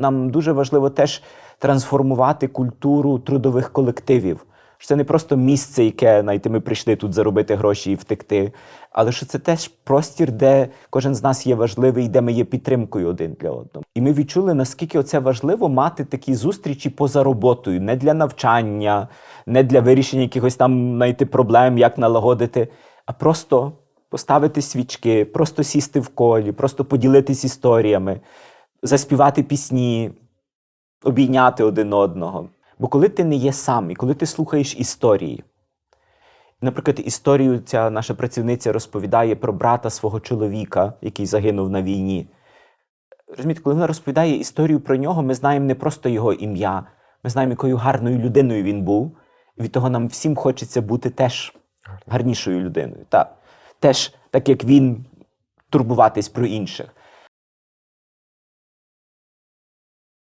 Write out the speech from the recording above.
Нам дуже важливо теж трансформувати культуру трудових колективів. Що це не просто місце, яке знаєте, ми прийшли тут заробити гроші і втекти, але що це теж простір, де кожен з нас є важливий, де ми є підтримкою один для одного. І ми відчули, наскільки це важливо мати такі зустрічі поза роботою, не для навчання, не для вирішення якихось там знайти проблем, як налагодити, а просто поставити свічки, просто сісти в колі, просто поділитись історіями, заспівати пісні, обійняти один одного. Бо коли ти не є сам, і коли ти слухаєш історії, наприклад, історію ця наша працівниця розповідає про брата свого чоловіка, який загинув на війні. Розумієте, коли вона розповідає історію про нього, ми знаємо не просто його ім'я, ми знаємо, якою гарною людиною він був. І від того нам всім хочеться бути теж гарнішою людиною. Так. Теж, так як він, турбуватись про інших.